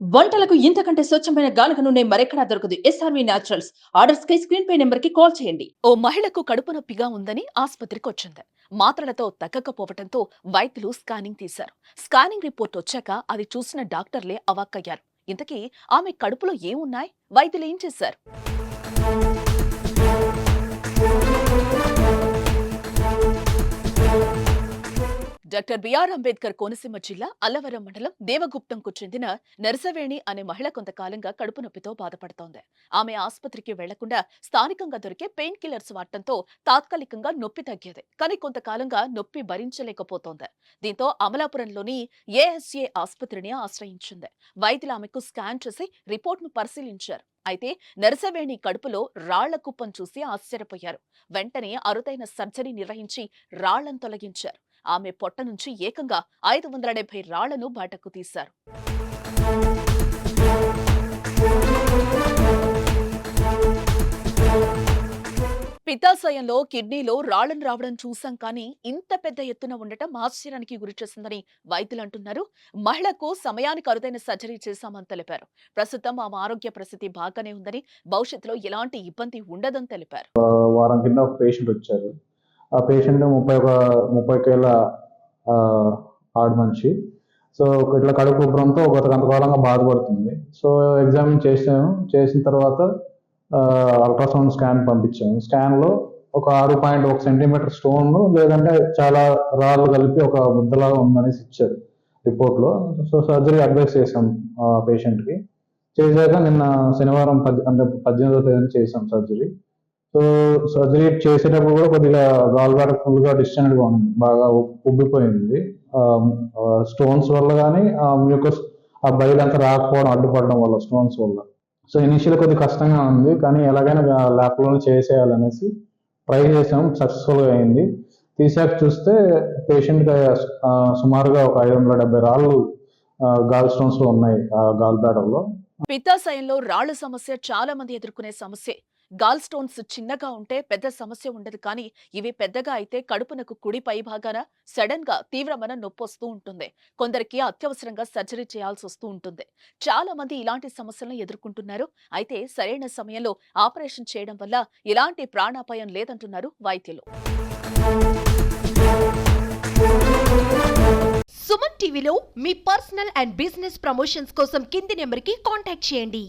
వంటలకు ఇంతకంటే స్వచ్ఛమైన గానుగ నూనె మరెక్కడా దొరకదు. ఎస్ఆర్వి న్యాచురల్స్ ఆర్డర్స్ కై స్క్రీన్ పే నెంబర్కి కాల్ చేయండి. ఓ మహిళకు కడుపు నొప్పిగా ఉందని ఆసుపత్రికి వచ్చింది. మాత్రలతో తగ్గకపోవడంతో వైద్యులు స్కానింగ్ తీశారు. స్కానింగ్ రిపోర్ట్ వచ్చాక అది చూసిన డాక్టర్లే అవాక్కయ్యారు. ఇంతకీ ఆమె కడుపులో ఏమున్నాయి? వైద్యులు ఏం చేశారు? డాక్టర్ బిఆర్ అంబేద్కర్ కోనసీమ జిల్లా అల్లవరం మండలం దేవగుప్తంకు చెందిన నరసవేణి అనే మహిళ కొంతకాలంగా కడుపు నొప్పితో బాధపడుతోంది. ఆమె ఆసుపత్రికి వెళ్ళకుండా స్థానికంగా దొరికే పెయిన్ కిల్లర్స్ వాడటంతో తాత్కాలికంగా నొప్పి తగ్గేది. కానీ కొంతకాలంగా నొప్పి భరించలేకపోతోంది. దీంతో అమలాపురంలోని ఏఎస్ఏ ఆసుపత్రిని ఆశ్రయించింది. వైద్యులు ఆమెకు స్కాన్ చేసి రిపోర్ట్ను పరిశీలించారు. అయితే నరసవేణి కడుపులో రాళ్ళ కుప్పం చూసి ఆశ్చర్యపోయారు. వెంటనే అరుదైన సర్జరీ నిర్వహించి రాళ్ళను తొలగించారు. ఆమె పొట్ట నుంచి ఏకంగా ఐదు వందల డెబ్బై రాళ్ళను బయటకు తీశారు. పిత్తాశయంలో కిడ్నీలో రాళ్ళను రావడం చూసాం కానీ ఇంత పెద్ద ఎత్తున ఉండటం ఆశ్చర్యానికి గురిచేసిందని వైద్యులు అంటున్నారు. మహిళకు సమయానికి అరుదైన సర్జరీ చేశామని తెలిపారు. ప్రస్తుతం ఆమె ఆరోగ్య పరిస్థితి బాగానే ఉందని భవిష్యత్తులో ఎలాంటి ఇబ్బంది ఉండదని తెలిపారు. వారం కింద పేషెంట్ వచ్చారు. ఆ పేషెంట్ ముప్పై ఒక ముప్పై కేళ్ళ ఆడ మనిషి. సో ఇట్లా కడుపు ఉబ్బరంతో ఒక కొంతకాలంగా బాధపడుతుంది. సో ఎగ్జామిన్ చేసాము చేసిన తర్వాత అల్ట్రాసౌండ్ స్కాన్ పంపించాము. స్కాన్లో ఒక ఆరు పాయింట్ ఒక సెంటీమీటర్ స్టోన్ లేదంటే చాలా రాళ్ళు కలిపి ఒక ముద్దలాగా ఉందనేసి ఇచ్చారు రిపోర్ట్లో. సో సర్జరీ అడ్వైస్ చేసాం పేషెంట్కి చేశాక నిన్న శనివారం పద్ అంటే పద్దెనిమిదో తేదీన చేసాం సర్జరీ సో సర్జరీ చేసేటప్పుడు కూడా కొద్దిగా గాల్ బ్లాడర్ ఫుల్గా గా ఉంది. బాగా ఉబ్బిపోయింది. స్టోన్స్ వల్ల కానీ మ్యూకస్ ఆ బయలు అంతా రాకపోవడం అడ్డుపడడం వల్ల స్టోన్స్ వల్ల. సో ఇనిషియల్ కొద్దిగా కష్టంగా ఉంది. కానీ ఎలాగైనా ల్యాప్లోనే చేసేయాలనేసి ట్రై చేసాం. సక్సెస్ఫుల్గా అయింది. తీసాక చూస్తే పేషెంట్ సుమారుగా ఒక ఐదు వందల డెబ్బై రాళ్ళు గాల్ స్టోన్స్లో ఉన్నాయి గాల్ బ్లాడర్లో పిత్తాశయంలో రాళ్ళ సమస్య చాలా మంది ఎదుర్కొనే సమస్యే. గాల్ స్టోన్స్ చిన్నగా ఉంటే పెద్ద సమస్య ఉండదు. కానీ ఇవి పెద్దగా అయితే కడుపునకు కుడి పై భాగాన సడన్గా తీవ్రమైన నొప్పి వస్తూ ఉంటుంది. కొందరికి అత్యవసరంగా సర్జరీ చేయాల్సి వస్తూ ఉంటుంది. చాలా మంది ఇలాంటి సమస్యలను ఎదుర్కొంటున్నారు. అయితే సరైన సమయంలో ఆపరేషన్ చేయడం వల్ల ఎలాంటి ప్రాణాపాయం లేదంటున్నారు వైద్యులు. సుమన్ టీవీలో మీ పర్సనల్ అండ్ బిజినెస్ ప్రమోషన్స్ కోసం కింది నెంబర్కి కాంటాక్ట్ చేయండి.